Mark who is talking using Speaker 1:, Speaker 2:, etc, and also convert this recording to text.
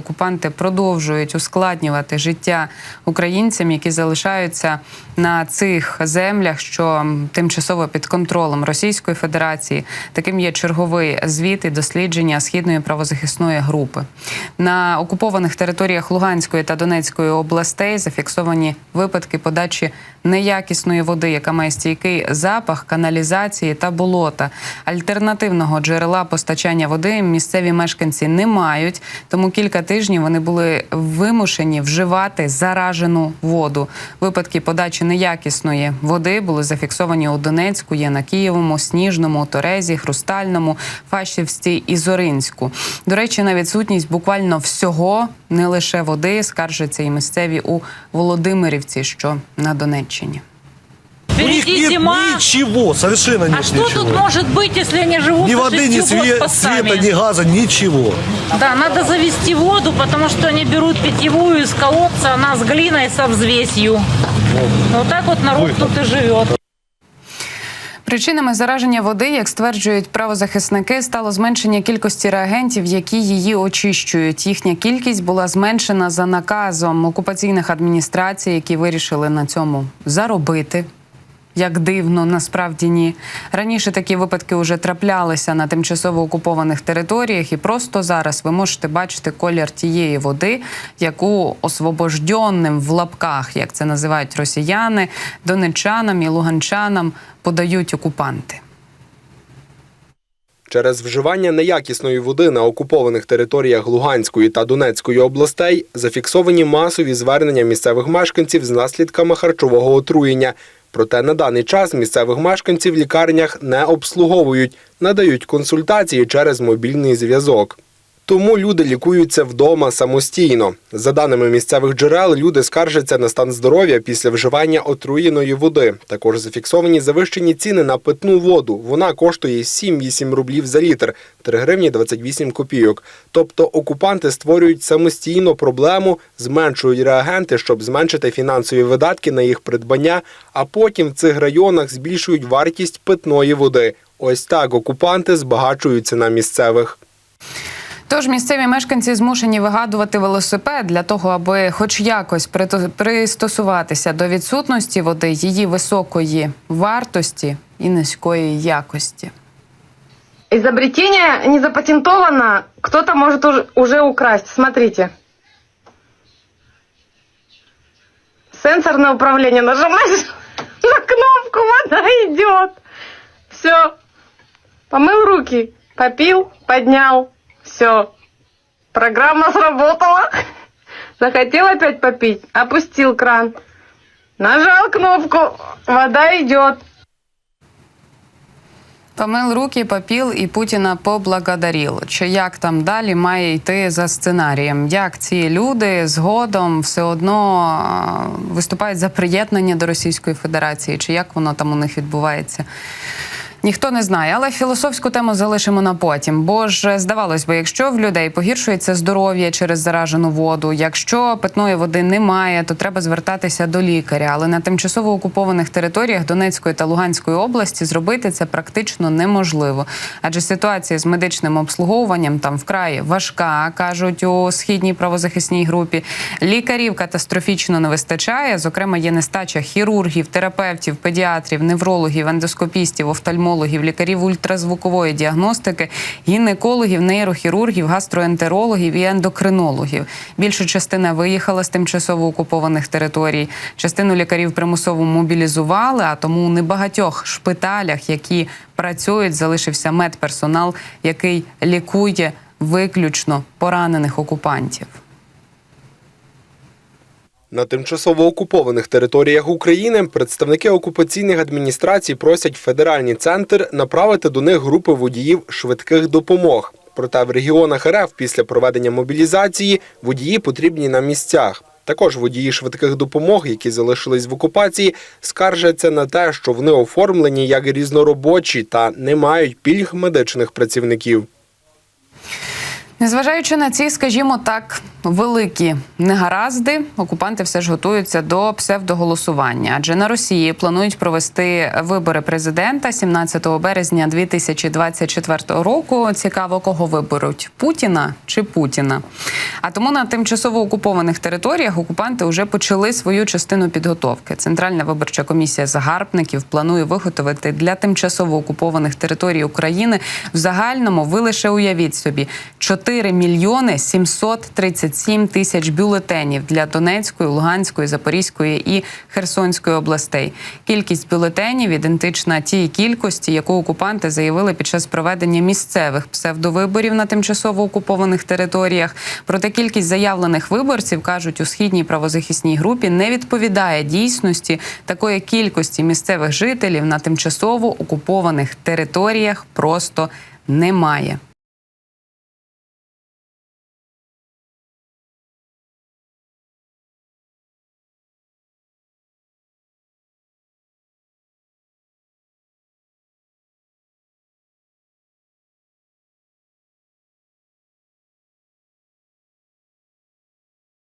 Speaker 1: Окупанти продовжують ускладнювати життя українцям, які залишаються на цих землях, що тимчасово під контролем Російської Федерації. Таким є черговий звіт і дослідження східної правозахисної групи. На окупованих територіях Луганської та Донецької областей зафіксовані випадки подачі неякісної води, яка має стійкий запах каналізації та болота. Альтернативного джерела постачання води місцеві мешканці не мають, тому кілька тижнів вони були вимушені вживати заражену воду. Випадки подачі неякісної води були зафіксовані у Донецьку, є на Києвому, Сніжному, Торезі, Хрустальному, Фащівці і Зоринську. До речі, на відсутність буквально всього, не лише води, скаржаться і місцеві у Володимирівці, що на Донеччині.
Speaker 2: У них нет
Speaker 3: зима.
Speaker 2: ничего, совершенно нет
Speaker 3: А что
Speaker 2: ничего.
Speaker 3: тут может быть, если они живут
Speaker 2: Ни
Speaker 3: на
Speaker 2: воды, ни
Speaker 3: шестью
Speaker 2: све-
Speaker 3: постами?
Speaker 2: света, ни газа, ничего.
Speaker 3: Да, надо завести воду, потому что они берут питьевую из колодца, она с глиной, со взвесью. Вот так вот народ тут и живет.
Speaker 1: Причинами зараження води, як стверджують правозахисники, стало зменшення кількості реагентів, які її очищують. Їхня кількість була зменшена за наказом окупаційних адміністрацій, які вирішили на цьому заробити. Як дивно, насправді ні. Раніше такі випадки вже траплялися на тимчасово окупованих територіях, і просто зараз ви можете бачити колір тієї води, яку освобожденним в лапках, як це називають росіяни, донечанам і луганчанам подають окупанти.
Speaker 4: Через вживання неякісної води на окупованих територіях Луганської та Донецької областей зафіксовані масові звернення місцевих мешканців з наслідками харчового отруєння. Проте на даний час місцевих мешканців в лікарнях не обслуговують, надають консультації через мобільний зв'язок. Тому люди лікуються вдома самостійно. За даними місцевих джерел, люди скаржаться на стан здоров'я після вживання отруєної води. Також зафіксовані завищені ціни на питну воду. Вона коштує 7-8 рублів за літр, 3 гривні 28 копійок. Тобто окупанти створюють самостійно проблему, зменшують реагенти, щоб зменшити фінансові видатки на їх придбання, а потім в цих районах збільшують вартість питної води. Ось так окупанти збагачуються на місцевих.
Speaker 1: Тож місцеві мешканці змушені вигадувати велосипед для того, аби хоч якось пристосуватися до відсутності води, її високої вартості і низької якості.
Speaker 5: Изобретение не запатентовано, кто-то может уж- уже украсть. Смотрите. Сенсорное управление. Нажимаешь на кнопку, вода идет. Все. Помыл руки, попил, поднял. Все. Программа сработала. Захотел опять попить, опустил кран. Нажал кнопку, вода идет.
Speaker 1: Помил руки, попіл і Путіна поблагодаріл. Чи як там далі має йти за сценарієм? Як ці люди згодом все одно виступають за приєднання до Російської Федерації? Чи як воно там у них відбувається? Ніхто не знає, але філософську тему залишимо на потім. Бо ж здавалось би, якщо в людей погіршується здоров'я через заражену воду, якщо питної води немає, то треба звертатися до лікаря. Але на тимчасово окупованих територіях Донецької та Луганської області зробити це практично неможливо. Адже ситуація з медичним обслуговуванням там вкрай важка, кажуть у східній правозахисній групі. Лікарів катастрофічно не вистачає. Зокрема, є нестача хірургів, терапевтів, педіатрів, неврологів, ендоскопістів, офтальмологів, лікарів ультразвукової діагностики, гінекологів, нейрохірургів, гастроентерологів і ендокринологів. Більша частина виїхала з тимчасово окупованих територій. Частину лікарів примусово мобілізували, а тому у небагатьох шпиталях, які працюють, залишився медперсонал, який лікує виключно поранених окупантів.
Speaker 4: На тимчасово окупованих територіях України представники окупаційних адміністрацій просять федеральний центр направити до них групи водіїв швидких допомог. Проте в регіонах РФ після проведення мобілізації водії потрібні на місцях. Також водії швидких допомог, які залишились в окупації, скаржаться на те, що вони оформлені як різноробочі та не мають пільг медичних працівників.
Speaker 1: Незважаючи на ці, скажімо так, великі негаразди, окупанти все ж готуються до псевдоголосування. Адже на Росії планують провести вибори президента 17 березня 2024 року. Цікаво, кого виберуть Путіна чи Путіна. А тому на тимчасово окупованих територіях окупанти вже почали свою частину підготовки. Центральна виборча комісія загарбників планує виготовити для тимчасово окупованих територій України в загальному. Ви лише уявіть собі 4 мільйони 737 тисяч бюлетенів для Донецької, Луганської, Запорізької і Херсонської областей. Кількість бюлетенів ідентична тій кількості, яку окупанти заявили під час проведення місцевих псевдовиборів на тимчасово окупованих територіях. Проте кількість заявлених виборців кажуть у східній правозахисній групі не відповідає дійсності такої кількості місцевих жителів на тимчасово окупованих територіях просто немає.